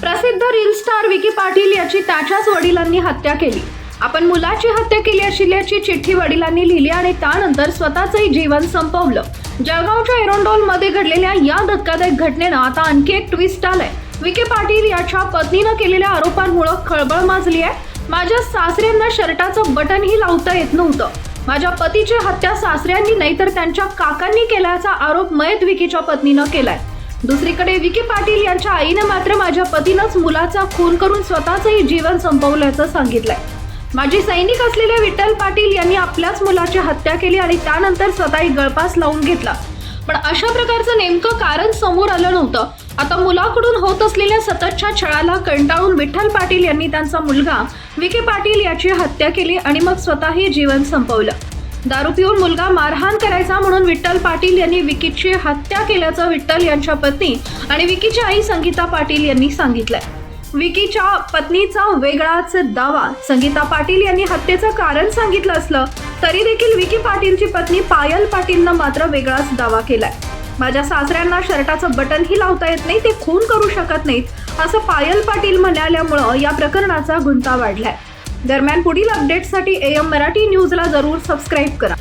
प्रसिद्ध reel star Vicky Patil याची त्याच्याच वडिलांनी हत्या केली. आपण मुलाची हत्या केली असल्याची चिठ्ठी वडिलांनी लिहिली आणि त्यानंतर स्वतःचंही जीवन संपवलं. जळगावच्या एरोंडोलमध्ये घडलेल्या या धक्कादायक घटनेनं आता आणखी एक ट्विस्ट आलाय. विखे पाटील याच्या पत्नीनं केलेल्या आरोपांमुळे खळबळ माजली आहे. माझ्या सासऱ्यांना शर्टाचं बटनही लावता येत नव्हतं. माझ्या पतीची हत्या सासऱ्यांनी नाही तर त्यांच्या काकांनी केल्याचा आरोप मयत विकीच्या पत्नीनं केलाय. दुसरीकडे विकी पाटील यांच्या आईनं मात्र माझ्या पतीनंच मुलाचा खून करून स्वतःचंही जीवन संपवल्याचं सांगितलंय. माजी सैनिक असलेले विठ्ठल पाटील यांनी आपल्याच मुलाची हत्या केली आणि त्यानंतर स्वतःही गळपास लावून घेतला. पण अशा प्रकारचं नेमकं कारण समोर आलं नव्हतं. आता मुलाकडून होत असलेल्या सततच्या छळाला कंटाळून विठ्ठल पाटील यांनी त्यांचा मुलगा विखे पाटील याची हत्या केली आणि मग स्वतःही जीवन संपवलं. दारू पिऊन मुलगा मारहाण करायचा म्हणून विठ्ठल पाटील यांनी विकीची हत्या केल्याचं विठ्ठल यांच्या पत्नी आणि विकीची आई संगीता पाटील यांनी सांगितलंय. विकीच्या पत्नीचा वेगळाच दावा. संगीता पाटील यांनी हत्येचं कारण सांगितलं असलं तरी देखील विकी पाटीलची पत्नी पायल पाटीलनं मात्र वेगळाच दावा केलाय. माझ्या सासऱ्यांना शर्टाचं बटनही लावता येत नाही ते खून करू शकत नाहीत असं पायल पाटील म्हणाल्यामुळं या प्रकरणाचा गुंता वाढलाय. दरम्यान पुढील अपडेटसाठी एम मराठी न्यूजला जरूर सबस्क्राईब करा.